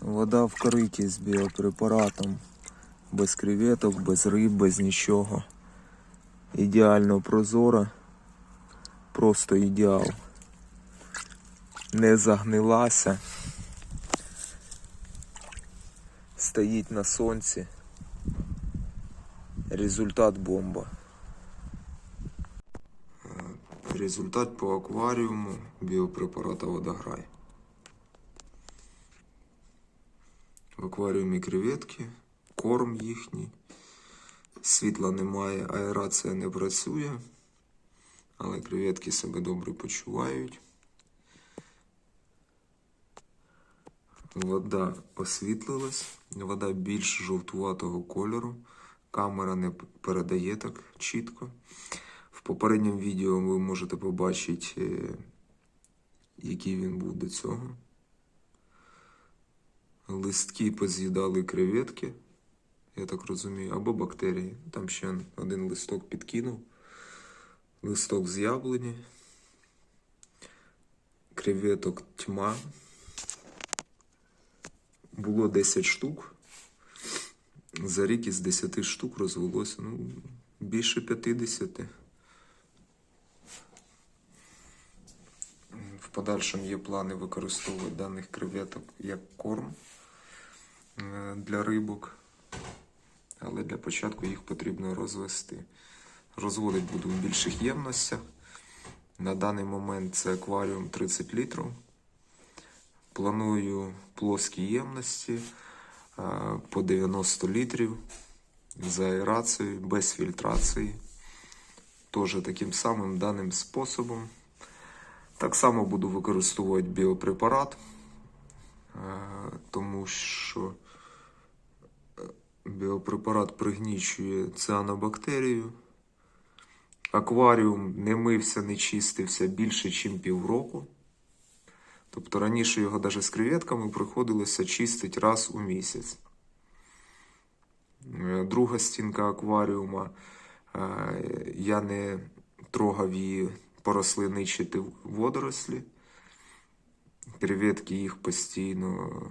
Вода в кориті з біопрепаратом. Без креветок, без риб, без нічого. Ідеально прозора. Просто ідеал. Не загнилася. Стоїть на сонці. Результат бомба. Результат по акваріуму біопрепарата водограй. В акваріумі креветки, корм їхній. Світла немає, аерація не працює, але креветки себе добре почувають. Вода освітлилась, вода більш жовтуватого кольору. Камера не передає так чітко. В попередньому відео ви можете побачити, е, який він був до цього. Листки поз'їдали креветки, я так розумію, або бактерії. Там ще один листок підкинув. Листок з яблуні. Креветок тьма. Було 10 штук. За рік із 10 штук розвелося ну, більше 50. В подальшому є плани використовувати даних креветок як корм для рибок. Але для початку їх потрібно розвести. Розводити буду в більших ємностях. На даний момент це акваріум 30 літрів. Планую плоскі ємності е, по 90 літрів з аерацією, без фільтрації. Теж таким самим даним способом. Так само буду використовувати біопрепарат, е, тому що е, біопрепарат пригнічує цианобактерію. Акваріум не мився, не чистився більше, ніж півроку. Тобто раніше його навіть з креветками приходилося чистити раз у місяць. Е, Друга стінка акваріума. е, Я не трогав її порослиничити водорослі. Креветки їх постійно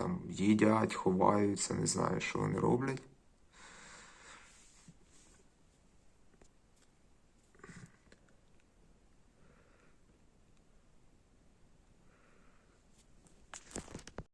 там їдять, ховаються, не знаю, що вони роблять.